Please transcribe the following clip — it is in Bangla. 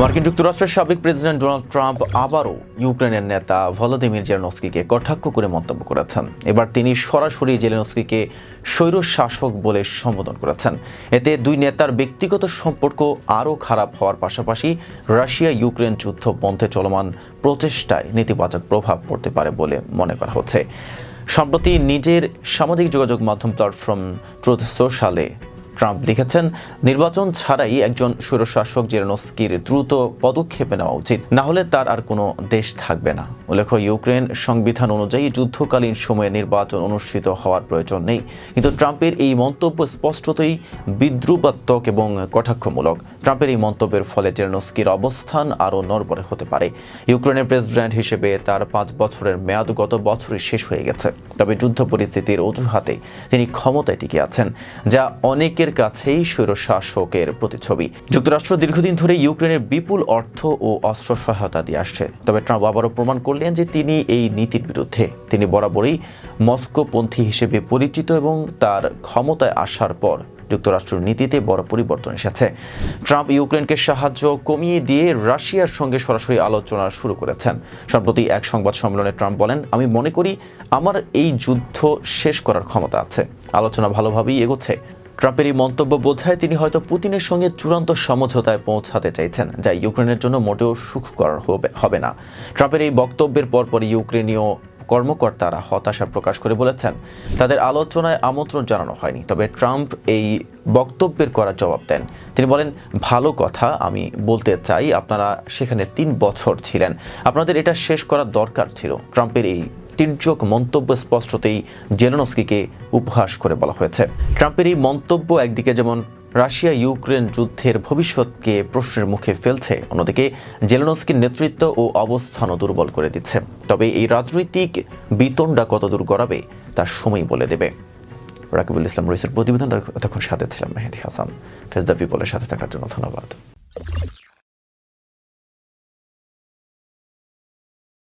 মার্কিন যুক্তরাষ্ট্রের সাবেক প্রেসিডেন্ট ডোনাল্ড ট্রাম্প আবারও ইউক্রেনের নেতা ভলোদিমির জেলেনস্কিকে কটাক্ষ করে মন্তব্য করেছেন। এবার তিনি সরাসরি জেলেনস্কিকে স্বৈর শাসক বলে সম্বোধন করেছেন। এতে দুই নেতার ব্যক্তিগত সম্পর্ক আরও খারাপ হওয়ার পাশাপাশি রাশিয়া ইউক্রেন যুদ্ধ বন্ধে চলমান প্রচেষ্টায় নেতিবাচক প্রভাব পড়তে পারে বলে মনে করা হচ্ছে। সম্প্রতি নিজের সামাজিক যোগাযোগ মাধ্যম প্ল্যাটফর্ম ট্রুথ সোশ্যালে ট্রাম্প লিখেছেন, নির্বাচন ছাড়াই একজন স্বৈরশাসক জেরেনস্কির দ্রুত পদক্ষেপে নেওয়া উচিত। না হলে তার আর কোনো দেশ থাকবে না। উল্লেখ্য, ইউক্রেন সংবিধান অনুযায়ী যুদ্ধকালীন সময়ে নির্বাচন অনুষ্ঠিত হওয়ার প্রয়োজন নেই। কিন্তু ট্রাম্পের এই মন্তব্য স্পষ্টতই বিদ্রুপাত্মক এবং কটাক্ষমূলক। ট্রাম্পের এই মন্তব্যের ফলে জেরেনস্কির অবস্থান আরও নরবরে হতে পারে। ইউক্রেনের প্রেসিডেন্ট হিসেবে তার পাঁচ বছরের মেয়াদ গত বছরই শেষ হয়ে গেছে। তবে যুদ্ধ পরিস্থিতির অজুহাতে তিনি ক্ষমতায় টিকে আছেন, যা অনেকের কাছেই স্বৈরশাসকের প্রতিচ্ছবি। যুক্তরাষ্ট্র দীর্ঘদিন ধরে ইউক্রেনের বিপুল অর্থ ও অস্ত্র সহায়তা দিয়ে আসছে। তবে ট্রাম্প আবারও প্রমাণ করলেন যে তিনি এই নীতির বিরুদ্ধে। তিনি বরাবরই মস্কোপন্থী হিসেবে পরিচিত এবং তার ক্ষমতায় আসার পর যুক্তরাষ্ট্রের নীতিতে বড় পরিবর্তন এসেছে। ট্রাম্প ইউক্রেনকে সাহায্য কমিয়ে দিয়ে রাশিয়ার সঙ্গে সরাসরি আলোচনা শুরু করেছেন। সম্প্রতি এক সংবাদ সম্মেলনে ট্রাম্প বলেন, আমি মনে করি আমার এই যুদ্ধ শেষ করার ক্ষমতা আছে। আলোচনা ভালোভাবেই এগোচ্ছে। ট্রাম্পের এই মন্তব্য বোঝায় তিনি হয়তো পুতিনের সঙ্গে চূড়ান্ত সমঝোতায় পৌঁছাতে চাইছেন, যা ইউক্রেনের জন্য মোটেও সুখকর হবে না। ট্রাম্পের এই বক্তব্যের পরপর ইউক্রেনীয় কর্মকর্তারা হতাশা প্রকাশ করে বলেছেন, তাদের আলোচনায় আমন্ত্রণ জানানো হয়নি। তবে ট্রাম্প এই বক্তব্যের করা জবাব দেন। তিনি বলেন, ভালো কথা, আমি বলতে চাই, আপনারা সেখানে তিন বছর ছিলেন। আপনাদের এটা শেষ করার দরকার ছিল। ট্রাম্পের এই তির্যক মন্তব্য স্পষ্টতেই জেলেনস্কিকে উপহাস করে বলা হয়েছে। ট্রাম্পের এই মন্তব্য একদিকে যেমন রাশিয়া ইউক্রেন যুদ্ধের ভবিষ্যৎকে প্রশ্নের মুখে ফেলছে, অন্যদিকে জেলেনস্কির নেতৃত্ব ও অবস্থানও দুর্বল করে দিচ্ছে। তবে এই রাজনৈতিক বিতণ্ডা কত দূর গড়াবে তার সময় বলে দেবে। রাকিবুল ইসলাম রইসের প্রতিবেদন এতক্ষণ সাথে ছিলাম মেহেদি হাসান। ফেসদা পিপলের সাথে থাকার জন্য ধন্যবাদ।